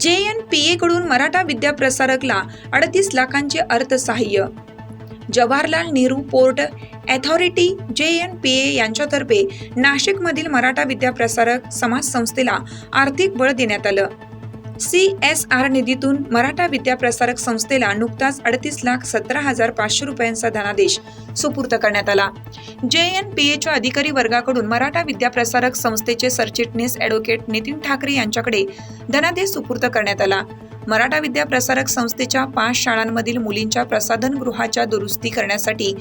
जे N P एकडून मराठा विद्याप्रसारकला अडतीस लाखांचे अर्थसहाय्य. Jawaharlal Nehru Port Authority J N P A यांच्यातर्फे नाशिकमधील मराठा विद्याप्रसारक समाज संस्थेला आर्थिक बळ देण्यात आलं. सी एस आर निधीतून मराठा विद्या प्रसारक संस्थेला नुकताच अडतीस लाख सतरा हजार पाचशे रुपयांचा धनादेश सुपूर्त करण्यात आला. जे एन पी एच्या अधिकारी वर्गाकडून मराठा विद्या प्रसारक संस्थेचे सरचिटणीस ॲडव्होकेट नितीन ठाकरे यांच्याकडे धनादेश सुपूर्त करण्यात आला. मराठा विद्या प्रसारक संस्थेच्या पाच शाळांमधील मुलींच्या प्रसाधनगृहाच्या दुरुस्ती करण्यासाठी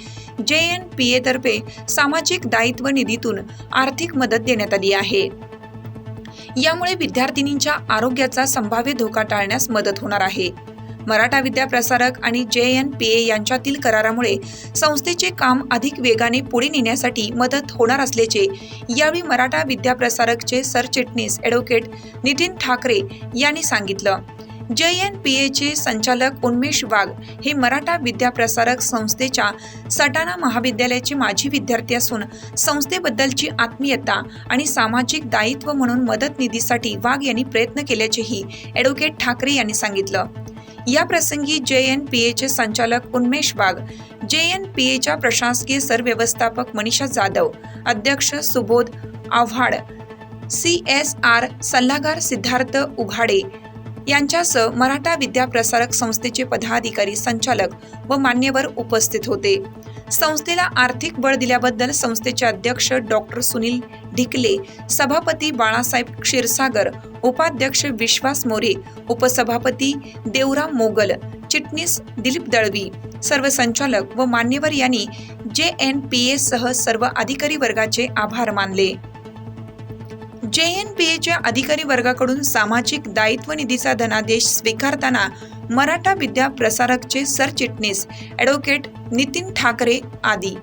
जे एन पी एतर्फे सामाजिक दायित्व निधीतून आर्थिक मदत देण्यात आली आहे. यामुळे विद्यार्थिनींच्या आरोग्याचा संभाव्य धोका टाळण्यास मदत होणार आहे. मराठा विद्या प्रसारक आणि जे एन पी ए यांच्यातील करारामुळे संस्थेचे काम अधिक वेगाने पुढे नेण्यासाठी मदत होणार असल्याचे यावेळी मराठा विद्या प्रसारकचे सरचिटणीस ॲडव्होकेट नितीन ठाकरे यांनी सांगितलं. जे एन पी एचे संचालक उन्मेष वाघ हे मराठा विद्याप्रसारक संस्थेच्या सटाणा महाविद्यालयाचे माजी विद्यार्थी असून संस्थेबद्दलची आत्मीयता आणि सामाजिक दायित्व म्हणून मदत निधीसाठी वाघ यांनी प्रयत्न केल्याचेही ॲडव्होकेट ठाकरे यांनी सांगितलं. या प्रसंगी जे एन पी एचे संचालक उन्मेष वाघ जे एन पी एच्या प्रशासकीय सरव्यवस्थापक मनीषा जाधव अध्यक्ष Subodh Awhad C S R सल्लागार सिद्धार्थ उघाडे यांच्यासह मराठा विद्या प्रसारक संस्थेचे पदाधिकारी संचालक व मान्यवर उपस्थित होते. संस्थेला आर्थिक बळ दिल्याबद्दल संस्थेचे अध्यक्ष डॉक्टर सुनील ढिकले सभापती बाळासाहेब क्षीरसागर उपाध्यक्ष विश्वास मोरे उपसभापती देवराम मोगल चिटणीस दिलीप दळवी सर्व संचालक व मान्यवर यांनी जे एन पी ए सह सर्व अधिकारी वर्गाचे आभार मानले. जे एन पी एच्या अधिकारी वर्गाकडून सामाजिक दायित्व निधीचा धनादेश स्वीकारताना मराठा विद्या प्रसारकचे सरचिटणीस ॲडव्होकेट नितीन ठाकरे आदी.